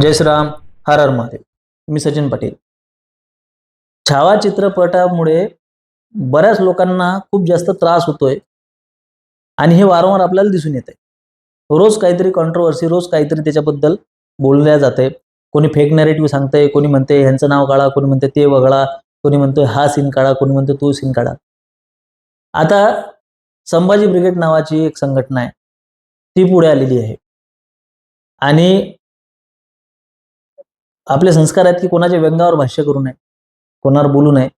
जय श्रीराम हर हर महादेव. मी सचिन पाटील. छावा चित्रपटामुळे बऱ्याच लोकांना खूप जास्त त्रास होतोय आणि हे वारंवार आपल्याला दिसून येत आहे रोज काहीतरी कॉन्ट्रोवर्सी रोज काहीतरी त्याच्याबद्दल बोलल्या जाते कोणी फेक नॅरेटिव्ह सांगतंय कोणी म्हणते ह्यांचं नाव काढा कोणी म्हणते ते वगळा कोणी म्हणतोय हा सीन काढा कोणी म्हणतो तो सीन काढा. आता संभाजी ब्रिगेड नावाची एक संघटना आहे. ती पुढे आलेली आहे. आणि आपले संस्कार आहेत की कोणाच्या व्यंगावर भाष्य करू नये कोणावर बोलू नये.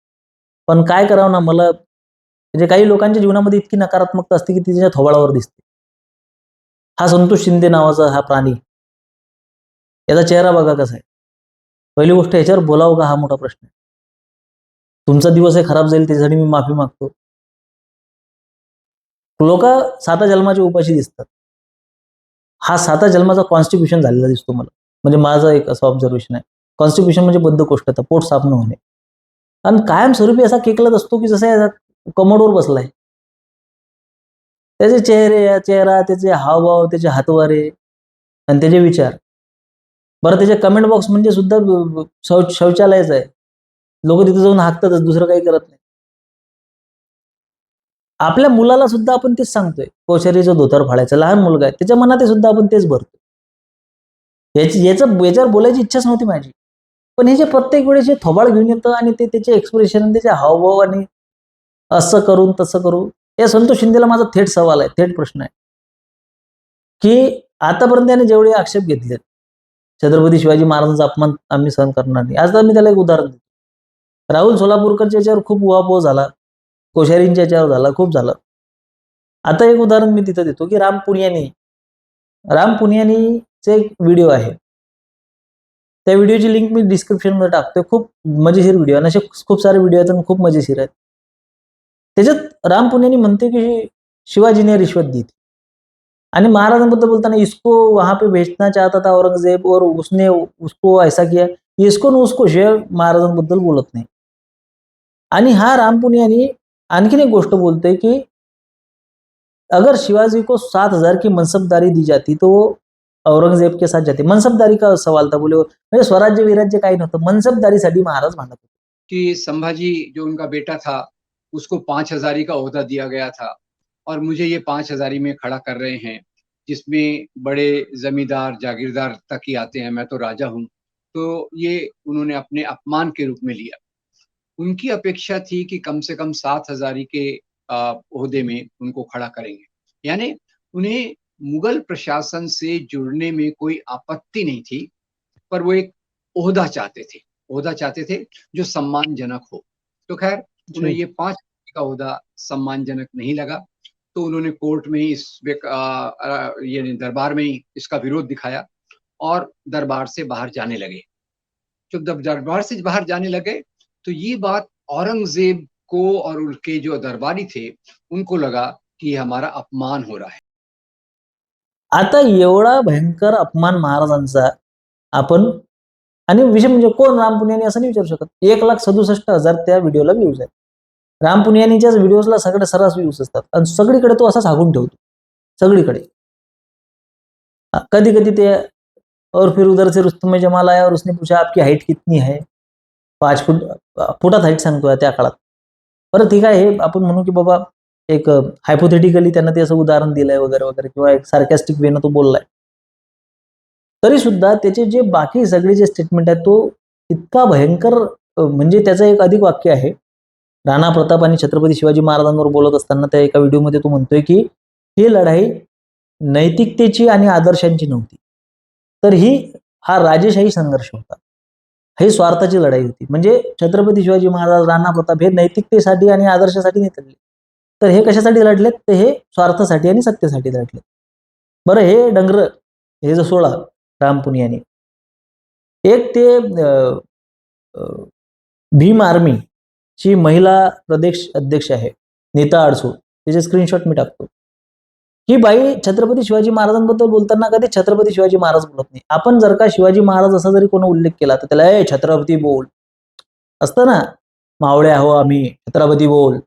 पण काय करावं ना मला म्हणजे काही लोकांच्या जीवनामध्ये इतकी नकारात्मकता असते की ती तिच्या थोबाळावर दिसते. हा संतोष शिंदे नावाचा हा प्राणी. याचा चेहरा बघा कसा आहे. पहिली गोष्ट याच्यावर बोलावं का हा मोठा प्रश्न आहे. तुमचा दिवस हे खराब जाईल त्याच्यासाठी मी माफी मागतो. लोक साता जन्माच्या उपाशी दिसतात. हा साता जन्माचा कॉन्स्टिट्यूशन झालेला दिसतो मला. म्हणजे माझं एक असं ऑब्झर्वेशन आहे. कॉन्स्टिट्यूशन म्हणजे बद्ध बद्धकोष्ठता पोट साफ न होणे. आणि कायमस्वरूपी असा केकलत असतो की जसं कमोडवर बसलाय. त्याचे चेहरे चेहरा त्याचे हावभाव त्याचे हातवारे आणि त्याचे विचार. बरं त्याचे कमेंट बॉक्स म्हणजे सुद्धा शौच शौचालयच आहे. लोक तिथे जाऊन हाकतातच दुसरं काही करत नाही. आपल्या मुलाला सुद्धा आपण तेच सांगतोय. कोशरीचं धोतर फाडायचं लहान मुलगा आहे त्याच्या मनात सुद्धा आपण तेच भरतो याची याचं याच्यावर बोलायची इच्छाच नव्हती माझी. पण हे जे प्रत्येक वेळेस जे थोबाळ घेऊन येतं आणि ते त्याचे एक्सप्रेशन त्याचे हावभाव आणि असं करून तसं करू या संतोष शिंदेला माझा थेट सवाल आहे थेट प्रश्न आहे. की आतापर्यंत त्याने जेवढे आक्षेप घेतलेत छत्रपती शिवाजी महाराजांचा अपमान आम्ही सहन करणार नाही. आज तर मी त्याला एक उदाहरण देतो. राहुल सोलापूरकरच्या याच्यावर खूप उहापोह झाला कोश्यारींच्या याच्यावर झाला खूप झालं. आता एक उदाहरण मी तिथं देतो की राम पुण्यानी राम एक व्हिडिओ आहे. त्या व्हिडिओची लिंक मी डिस्क्रिप्शनमध्ये टाकतोय. खूप मजेशीर व्हिडिओ आणि असे खूप सारे व्हिडिओ आहेत आणि खूप मजेशीर आहेत. त्याच्यात राम पुण्यानी म्हणते की शिवाजीने रिश्वत दी थी आणि महाराजांबद्दल बोलताना इसको वहां पे भेजना चाहता था औरंगजेब और उसने उसको ऐसा किया. इसको न उसको शिवाय महाराजांबद्दल बोलत नाही. आणि हा राम पुण्यानी आणखीन एक गोष्ट बोलतोय की अगर शिवाजी को सात हजार की मनसबदारी दी जाती तो वो औरंगज़ेब के साथ जाते. मनसबदारी का सवाल था बोले म्हणजे स्वराज्य विराज्य काही नव्हतं. मनसबदारीसाठी महाराज भांडत होते. कि संभाजी जो उनका बेटा था उसको पाँच हजारी का ओहदा दिया गया था और मुझे ये पाँच हजारी में खड़ा कर रहे हैं जिसमें बड़े जमींदार जागीरदार तक ही आते हैं. मैं तो राजा हूँ. तो ये उन्होंने अपने अपमान के रूप में लिया. उनकी अपेक्षा थी कि कम से कम सात हजारी के आ, ओहदे में उनको खड़ा करेंगे. यानी उन्हें मुगल प्रशासन से जुड़ने में कोई आपत्ति नहीं थी पर वो एक ओहदा चाहते थे ओहदा चाहते थे जो सम्मानजनक हो। तो खैर उन्हें ये पाँच का ओहदा सम्मानजनक नहीं लगा तो उन्होंने कोर्ट में ही इस बेक- आ, आ, ये दरबार में ही इसका विरोध दिखाया और दरबार से बाहर जाने लगे। जब दर- दरबार से बाहर जाने लगे तो ये बात औरंगज़ेब को और उनके जो दरबारी थे उनको लगा कि हमारा अपमान हो रहा है। आता एवढा भयंकर अपमान महाराजांचा आपण आणि विषय म्हणजे कोण? राम पुनियानी असं नाही विचारू शकत. एक लाख सदुसष्ट हजार त्या व्हिडिओला व्ह्यूज आहेत. राम पुनियानीच्याच व्हिडिओजला सगळे सर्रास व्ह्यूज असतात. आणि सगळीकडे तो असा सांगून ठेवतो. सगळीकडे. कधी कधी ते और फिर उधर से रुस्तम में जमाल आया और उसने पूछा आपकी हाईट कितनी है? पाच फूट फुटात हाईट सांगतोय त्या काळात. बरं ठीक आहे. हे आपण म्हणू की बाबा एक हायपोथेटिकली त्यांना ते असं उदाहरण दिलंय वगैरे वगैरे किंवा एक सार्कॅस्टिक वेनं तो बोललाय. तरी सुद्धा त्याचे जे बाकी सगळे जे स्टेटमेंट आहेत तो इतका भयंकर म्हणजे त्याचं एक अधिक वाक्य आहे. राणा प्रताप आणि छत्रपती शिवाजी महाराजांवर बोलत असताना त्या एका व्हिडिओमध्ये तो म्हणतोय की ही लढाई नैतिकतेची आणि आदर्शांची नव्हती. तर ही हा राजेशाही संघर्ष होता. हे स्वार्थाची लढाई होती. म्हणजे छत्रपती शिवाजी महाराज राणा प्रताप हे नैतिकतेसाठी आणि आदर्शासाठी नेतले. तर हे कशासाठी लढलेत तर हे स्वार्थासाठी आणि सत्तेसाठी लढले बरं हे डंगर हे जो सोळा रामपुनियाने एक ते भीम आर्मी ची महिला प्रदेश अध्यक्ष आहे नीता अडसूळ त्याचे स्क्रीनशॉट मी टाकतो. ही बाई छत्रपती शिवाजी महाराजांबद्दल बोलताना कधी छत्रपती शिवाजी महाराज बोलत नाही. आपण जर का शिवाजी महाराज असा जरी कोणी उल्लेख केला तर त्याला ए छत्रपती बोल. असतं ना? मावळे आहो आम्ही छत्रपती बोल.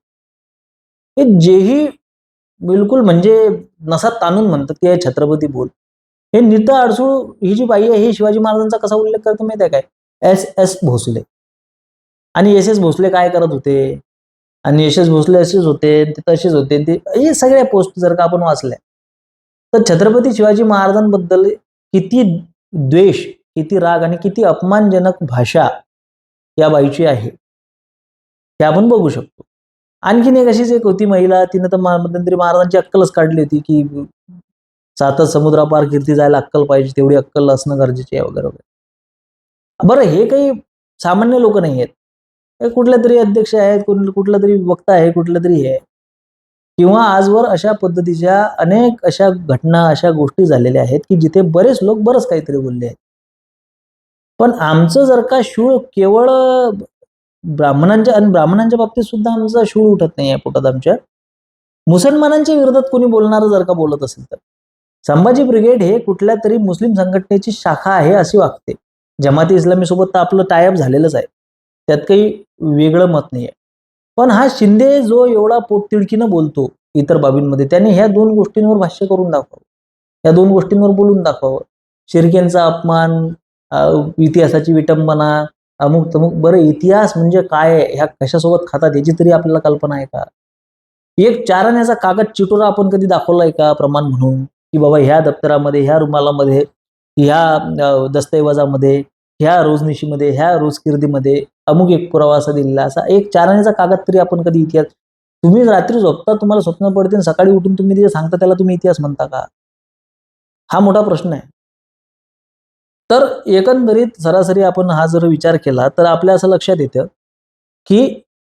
हे जेही बिलकुल म्हणजे नसा ताणून म्हणतात की "ए, छत्रपती बोल. हे नीता अडसूळ ही जी बाई आहे ही शिवाजी महाराजांचा कसा उल्लेख करते माहिती आहे काय? S S Bhosale. आणि एस एस भोसले काय करत होते? आणि एस एस भोसले असेच होते ते तसेच होते ते हे सगळ्या पोस्ट जर का आपण वाचल्या तर छत्रपती शिवाजी महाराजांबद्दल किती द्वेष किती राग आणि किती अपमानजनक भाषा या बाईची आहे. हे आपण बघू शकतो. आणखीन एक अशीच एक होती महिला तिनं तर मा- मध्यंतरी महाराजांची अक्कलच काढली होती की सातच समुद्रापार कीर्ती जायला अक्कल पाहिजे तेवढी अक्कल असणं गरजेचे आहे वगैरे वगैरे. बरं हे काही सामान्य लोक नाही आहेत. कुठल्या तरी अध्यक्ष आहेत कुठला तरी वक्ता आहे कुठलं तरी हे किंवा आजवर अशा पद्धतीच्या अनेक अशा घटना अशा गोष्टी झालेल्या आहेत की जिथे बरेच लोक बरंच काहीतरी बोलले आहेत. पण आमचं जर का शूळ केवळ ब्राह्मणांच्या आणि ब्राह्मणांच्या बाबतीत सुद्धा आमचा शूळ उठत नाही या पोटात आमच्या. मुसलमानांच्या विरोधात कोणी बोलणार जर का बोलत असेल तर. संभाजी ब्रिगेड हे कुठल्या तरी मुस्लिम संघटनेची शाखा आहे अशी वागते. जमाती इस्लामी सोबत तर आपलं टायअप झालेलंच आहे. त्यात काही वेगळं मत नाही आहे पण हा शिंदे जो एवढा पोटतिडकीनं बोलतो इतर बाबींमध्ये त्याने ह्या दोन गोष्टींवर भाष्य करून दाखवावं. या दोन गोष्टींवर बोलून दाखवावं. शिर्केंचा अपमान इतिहासाची विटंबना अमुक तमुक बरं इतिहास म्हणजे काय ह्या कशासोबत खातात? याची तरी आपल्याला कल्पना आहे का? एक चारण्याचा कागद चिटोरा आपण कधी दाखवलाय का प्रमाण म्हणून? की बाबा ह्या दप्तरामध्ये ह्या रुमालामध्ये ह्या दस्तऐवजामध्ये ह्या रोजनिशीमध्ये ह्या रोजकिर्दीमध्ये अमुक एक पुरावा असा दिलेला असा एक चारण्याचा कागद तरी आपण कधी इतिहास तुम्ही रात्री झोपता तुम्हाला स्वप्न पडते आणि सकाळी उठून तुम्ही जे सांगता त्याला तुम्ही इतिहास म्हणता का? हा मोठा प्रश्न आहे. तर एकंदरीत सरासरी आपण हा जर विचार केला तर आपल्या असं लक्षात येतं की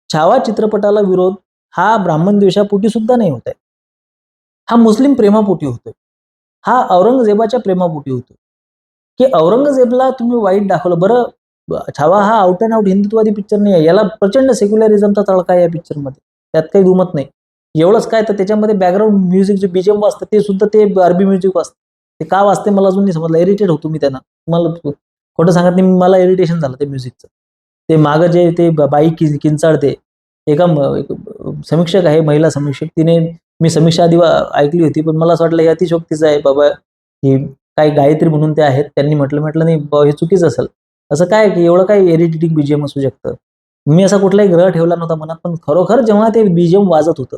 छावा चित्रपटाला विरोध हा ब्राह्मण द्वेषापोटी सुद्धा नाही होत आहे. हा मुस्लिम प्रेमापोटी होतोय. हा औरंगजेबाच्या प्रेमापोटी होतो की औरंगजेबला तुम्ही वाईट दाखवलं बरं छावा हा आउट अँड आउट हिंदुत्ववादी पिक्चर नाही आहे याला प्रचंड सेक्युलरिझमचा तळका आहे या पिक्चरमध्ये त्यात काही दुमत नाही. एवढंच काय तर त्याच्यामध्ये बॅकग्राऊंड म्युझिक जे बीजेम वाजतं ते सुद्धा ते अरबी म्युझिक वाजतं. ते का वाजते मला अजून नाही समजलं. इरिटेट होतो मी त्यांना. मला खोटं सांगत नाही मला इरिटेशन झालं ते म्युझिकचं ते मागं जे ते बाई कि किंचाळते. एका समीक्षक आहे महिला समीक्षक. तिने मी समीक्षा आधी ऐकली होती पण मला असं वाटलं हे अतिशोक्तीचं आहे बाबा ही काही गायत्री म्हणून ते आहेत. त्यांनी म्हटलं म्हटलं नाही बाबा हे चुकीचं असेल. असं काय की एवढं काय एरिटेटिंग बीजीएम असू शकतं? मी असा कुठलाही ग्रह ठेवला नव्हता मनात पण खरोखर जेव्हा ते बीजीएम वाजत होतं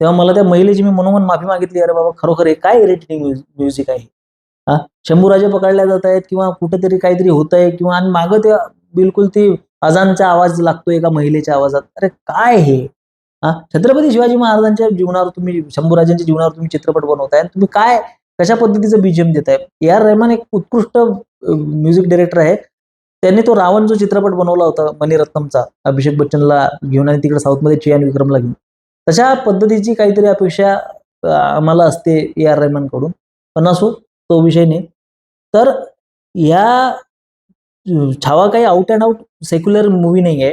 तेव्हा मला त्या महिलेची मी मनोमन माफी मागितली. अरे बाबा खरोखर हे काय इरिटेटिंग म्युझिक आहे? हा? शंभूराजे पकडल्या जात आहेत किंवा कुठेतरी काहीतरी होत आहे किंवा आणि मागं ते बिलकुल ती अजानचा आवाज लागतो एका महिलेच्या आवाजात. अरे काय हे? हा? छत्रपती शिवाजी महाराजांच्या जीवनावर तुम्ही शंभूराजांच्या जीवनावर तुम्ही चित्रपट बनवताय तुम्ही काय कशा पद्धतीचं बीजीएम देताय? ए आर रहमान एक उत्कृष्ट म्युझिक डायरेक्टर आहे. त्यांनी तो रावण जो चित्रपट बनवला होता मणिरत्नमचा अभिषेक बच्चनला घेऊन आणि तिकडे साऊथमध्ये चियान विक्रमला घेऊन. तशा पद्धतीची काहीतरी अपेक्षा आम्हाला असते ए आर रहमानकडून. पण असो तो विषय नाही. तर या छावा काही out and out secular movie नाही आहे.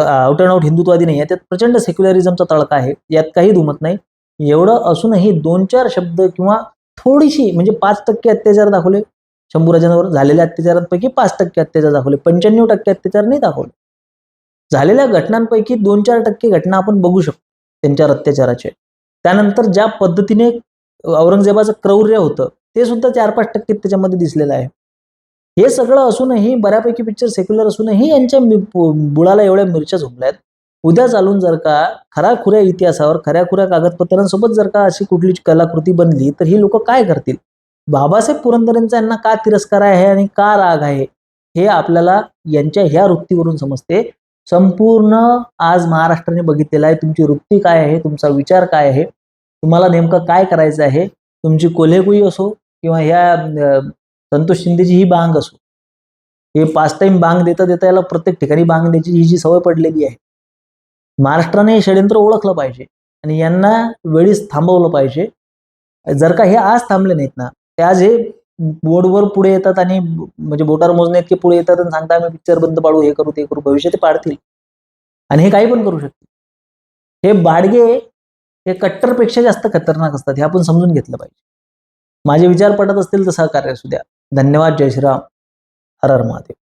आउट अँड आउट हिंदुत्वादी नाही आहे. त्यात प्रचंड सेक्युलरिझमचा तळका आहे. यात काही दुमत नाही. एवढं असूनही दोन चार शब्द किंवा थोडीशी म्हणजे पाच टक्के अत्याचार दाखवले. शंभूराजांवर झालेल्या अत्याचारांपैकी पाच टक्के अत्याचार दाखवले. पंच्याण्णव टक्के अत्याचार नाही दाखवले. झालेल्या घटनांपैकी दोन चार टक्के घटना आपण बघू शकतो त्यांच्यावर अत्याचाराचे. त्यानंतर ज्या पद्धतीने औरंगजेबाचं क्रौर्य होतं ते सुद्धा चार पाच टक्के त्याच्यामध्ये दिसलेलं आहे. हे सगळं असूनही बऱ्यापैकी पिक्चर सेक्युलर असूनही यांच्या बुळाला एवढ्या मिरच्या झोपल्यात. उद्या चालून जर का खऱ्या खुऱ्या इतिहासावर खऱ्या खुऱ्या कागदपत्रांसोबत जर का अशी कुठली कलाकृती बनली तर ही लोक काय करतील? बाबासाहेब पुरंदरेंचा यांना का तिरस्कार आहे आणि का राग आहे? हे आपल्याला यांच्या ह्या वृत्तीवरून समजते. संपूर्ण आज महाराष्ट्राने बघितलेलं आहे. तुमची वृत्ती काय आहे? तुमचा विचार काय आहे? तुम्हाला नेमकं काय करायचं आहे? तुमची कोल्हेकुई असो किंवा ह्या संतोष शिंदेची ही बांग असो. हे पाच टाइम बांग देता देता याला प्रत्येक ठिकाणी बांग द्यायची ही जी सवय पडलेली आहे. महाराष्ट्राने हे षडयंत्र ओळखलं पाहिजे आणि यांना वेळीच थांबवलं पाहिजे. जर का हे आज थांबले नाहीत ना ते आज हे बोर्डवर पुढे येतात आणि म्हणजे बोटावर मोजणे इतके पुढे येतात आणि सांगता आम्ही पिक्चर बंद पाडू हे करू ते करू भविष्य ते पाडतील. आणि हे काही पण करू शकतील. हे बाडगे हे कट्टरपेक्षा जास्त खतरनाक असतात हे आपण समजून घेतलं पाहिजे. माझे विचार पटत असतील तर सहकार्य असू द्या. धन्यवाद जय श्रीराम. हर हर महादेव.